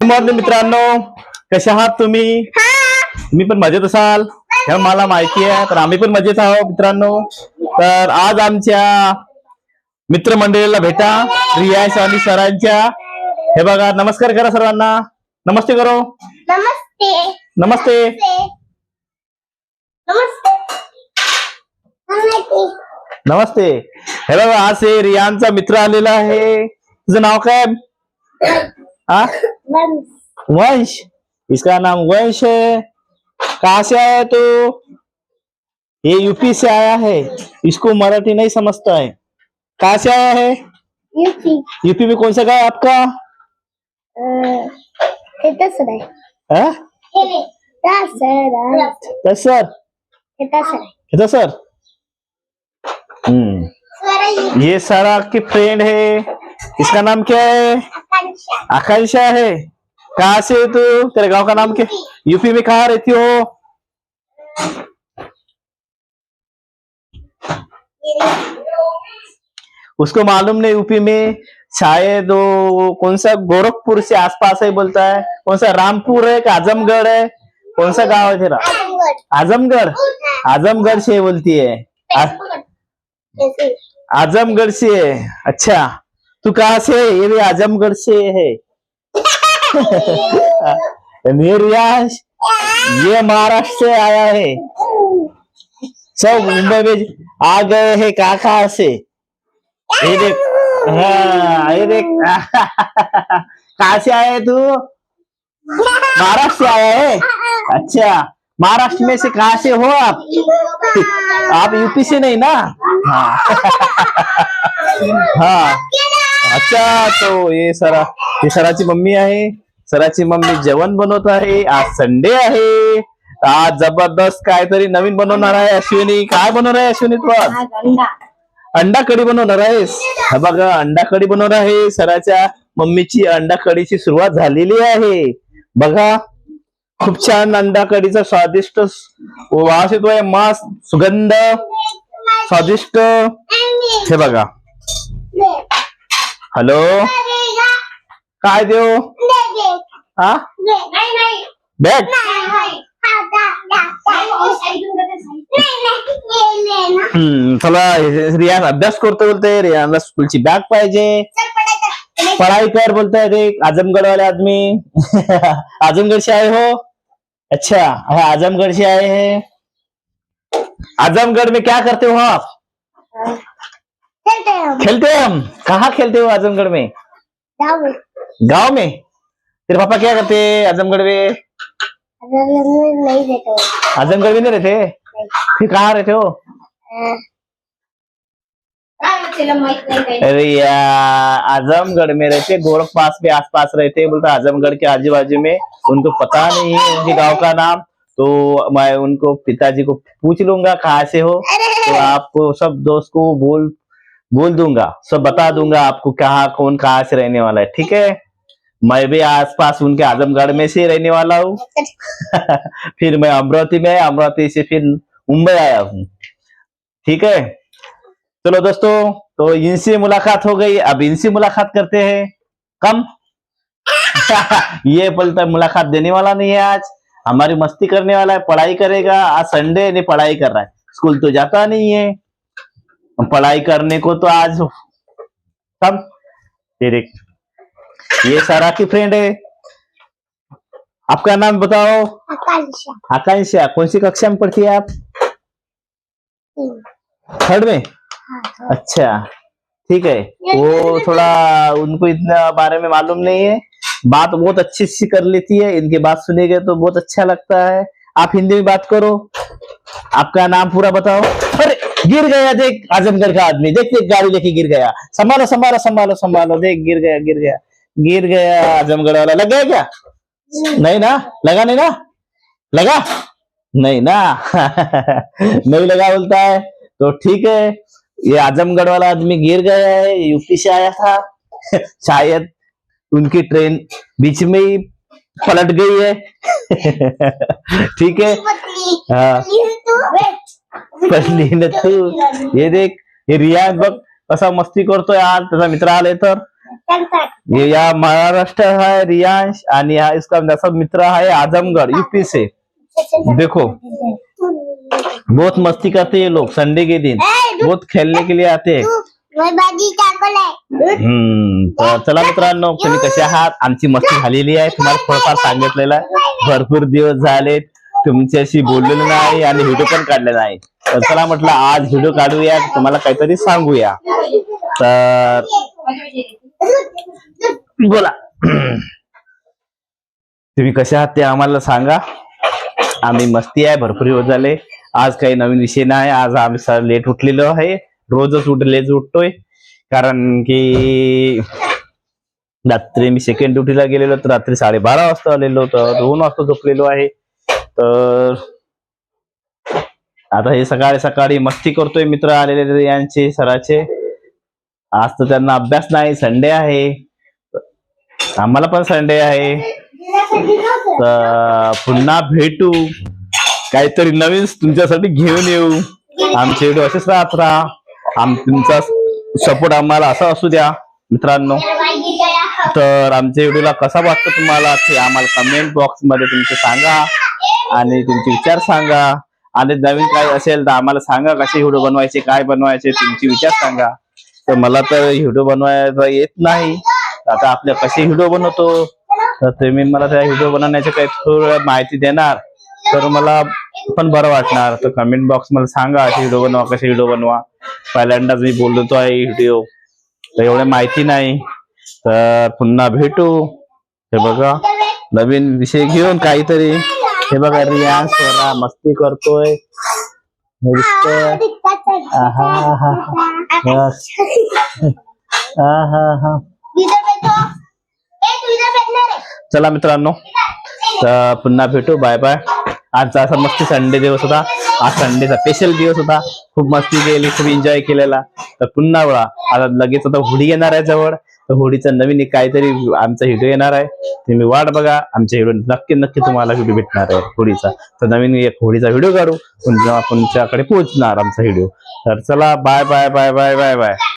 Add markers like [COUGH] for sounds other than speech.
Morning मित्रांनो कसे आहात तुम्ही? मी पण मजेत असाल? हे मला माहिती आहे तर आम्ही पण मजेत आहोत मित्रांनो. तर आज आमच्या मित्रमंडळीला भेटा रियाज आणि सरांच्या. हे बघा नमस्कार करा सर्वांना. नमस्ते करो. नमस्ते. नमस्ते. नमस्ते. नमस्ते. नमस्ते. हे बघा आज हे रियांचा मित्र आलेला आहे. तुझं नाव काय? [CLEARS THROAT] हा? वंश। इसका नाम वंश है। कहा से आया है तो? ये यूपी से आया है। इसको मराठी नहीं समझता है। कहा से आया है? यूपी यूपी में कौन सा गाँव आपका? हाँ? सर सर हम्म। ये। सारा की फ्रेंड है। इसका नाम क्या है? आकांक्षा है। कहाँ से है तू? तेरे गाँव का नाम क्या? यूपी में कहा रहती हो? उसको मालूम नहीं यूपी में। शायद वो कौन सा गोरखपुर से आसपास है बोलता है। कौन सा रामपुर है कि आजमगढ़ है? कौन सा गाँव है तेरा? आजमगढ़। आजमगढ़ से बोलती है। आजमगढ़। से। है अच्छा। तू कहाँ से ये भी आजमगढ़ से है ये ये महाराष्ट्र से आया है सब मुंबई में आ गए हैं कहाँ से ये देख हाँ ये देख कहाँ से है तू महाराष्ट्र से आया है अच्छा महाराष्ट्र में से कहा से हो आप आप यूपी से नहीं ना हाँ हाँ अच्छा तो ये सरा ही सराची मम्मी आहे. सराची मम्मी जेवण बनवत आहे. आज संडे आहे. आज जबरदस्त काहीतरी नवीन बनवणार आहे अश्विनी. काय बनवणार आहे अश्विनी तू आज? अंडा कढी बनवणार आहेस? हा बघा अंडा कढी बनवणार आहे. सराच्या मम्मीची अंडा कढीची सुरुवात झालेली आहे. बघा खूप छान अंडा कढीचा स्वादिष्ट वास येतोय. मस्त सुगंध स्वादिष्ट. हे बघा. हॅलो? काय देऊ हम्म चला रियाज अभ्यास करतो बोलते रियाला स्कूलची बॅग पाहिजे. पढ़ाई कर बोलता है आजमगढ़ वाले आदमी. आजमगढ़ से आए हो. अच्छा आजमगढ़ से आए हैं. आजमगढ़ में क्या करते हो आप? खेलते हैं हम। कहाँ खेलते हो आजमगढ़ में? गाँव में। तेरे पापा क्या करते हैं आजमगढ़ में? नहीं आजमगढ़ में नहीं रहते? फिर कहाँ रहते हो? अरे यार आजमगढ़ में रहते गोरख पास के आसपास रहते बोलते आजमगढ़ के आजू बाजू में। उनको पता नहीं है उनके गाँव का नाम तो मैं उनको पिताजी को पूछ लूँगा कहाँ से हो। तो आपको सब दोस्त को बोल बोल दूँगा, सब बता दूँगा आपको कहाँ, कौन कहाँ से रहने वाला है, ठीक है? मैं भी आसपास उनके आजमगढ़ में से रहने वाला हूँ। [LAUGHS] फिर मैं अमरावती में, अमरावती से फिर मुंबई आया हूँ, ठीक है? चलो दोस्तों तो इनसे मुलाकात हो गई, अब इनसे मुलाकात करते हैं, कम। [LAUGHS] ये बोलता है मुलाकात देने वाला नहीं है आज, हमारी मस्ती करने वाला है, पढ़ाई करेगा, आज संडे ने पढ़ाई कर रहा है, स्कूल तो जाता नहीं है। पढ़ाई करने को तो आज ये देख ये सारा की फ्रेंड है। आपका नाम बताओ। आकांक्षा। आकांक्षा कौन सी कक्षा में पढ़ती है आप? थर्ड में? अच्छा ठीक है। वो थोड़ा उनको इतना बारे में मालूम नहीं है। बात बहुत अच्छी सी कर लेती है। इनकी बात सुनेंगे तो बहुत अच्छा लगता है। आप हिंदी में बात करो। आपका नाम पूरा बताओ। अरे! गिर गया देख आजमगढ़ का आदमी देख देख गाड़ी लेके गिर गया। संभालो संभालो संभालो संभालो देख गिर गया गिर गया। गिर गया आजमगढ़ वाला। लग गया क्या? नहीं ना? लगा नहीं ना? लगा? नहीं ना? [LAUGHS] नहीं लगा बोलता है। तो ठीक है ये आजमगढ़ वाला आदमी गिर गया है यूपी से आया था। [LAUGHS] शायद उनकी ट्रेन बीच में ही पलट गई है। [LAUGHS] ठीक है। हाँ। पडली ना तू. हे देख हे रियाज बघ कसा मस्ती करतोय आज. त्याचा मित्र आले तर. ये महाराष्ट्र है रियांश आणि हा इसका जैसा मित्र है आजमगढ़ यूपी से देखो. बहुत मस्ती करते हैं ये लोग संडे के दिन. बहुत खेलने के लिए आते हैं. आहे तर चला मित्रांनो तुम्ही कसे आहात? आमची मस्ती झालेली आहे. तुम्हाला थोडंफार सांगितलेलं आहे. भरपूर दिवस झाले तुमच्याशी बोललेलो नाही आणि व्हिडिओ पण काढले नाही. तर चला म्हटलं आज व्हिडिओ काढूया तुम्हाला काहीतरी सांगूया. तर बोला. तुम्ही कसे आहात ते आम्हाला सांगा. आम्ही मस्ती आहे भरपूर दिवस झाले. आज काही नवीन विषय नाही. आज आम्ही सर लेट उठलेलो आहे. रोजच उठ लेट उठतोय. कारण की रात्री मी सेकंड ड्युटीला गेलेलो तर रात्री साडेबारा वाजता आलेलो होतो. दोन वाजता झोपलेलो आहे. तर आता हे सकाळी सकाळी मस्ती करतोय मित्र आलेले यांचे सराचे. आज तर त्यांना अभ्यास नाही संडे आहे. आम्हाला पण संडे आहे. तर पुन्हा भेटू. काहीतरी नवीन तुमच्यासाठी घेऊन येऊ. आमचे व्हिडिओ असेच राहत राहा. आम तुमचा सपोर्ट आम्हाला असा असू द्या मित्रांनो. तर आमच्या व्हिडिओला कसा वाटतो तुम्हाला ते आम्हाला कमेंट बॉक्समध्ये तुमचे सांगा. आणि तुमचे विचार सांगा. आणि नवीन काय असेल तर आम्हाला सांगा कसे व्हिडिओ बनवायचे काय बनवायचे तुमचे विचार सांगा. तर मला तर व्हिडिओ बनवायचा येत नाही. आता आपल्या कसे व्हिडिओ बनवतो? तर तुम्ही मला त्या व्हिडिओ बनवण्याची काही थोडं माहिती देणार. तर मला पण बरं वाटणार. तर कमेंट बॉक्स मला सांगा असे व्हिडिओ बनवा कसे व्हिडिओ बनवा. पहिल्यांदाच मी बोलतो आहे व्हिडिओ. तर एवढ्या माहिती नाही. तर पुन्हा भेटू. हे बघा. नवीन विषय घेऊन काहीतरी. हे बघा रिया स्वरा मस्ती करतोय. हे दिसतंय. चला मित्रांनो तर पुन्हा भेटू. Bye bye. आजचा असा मस्ती संडे दिवस होता. आज संडेचा स्पेशल दिवस होता. खूप मस्ती केली खूप एन्जॉय केलेला. तर पुन्हा वळा आता लगेच आता होळी येणार आहे जवळ. तर होळीचा नवीन एक काहीतरी आमचा व्हिडिओ येणार आहे. तुम्ही वाट बघा. आमच्या व्हिडिओ नक्की नक्की तुम्हाला व्हिडिओ भेटणार आहे होळीचा. तर नवीन एक होळीचा व्हिडिओ काढू. तुमच्या तुमच्याकडे पोहोचणार आमचा व्हिडिओ तर चला bye bye bye bye bye bye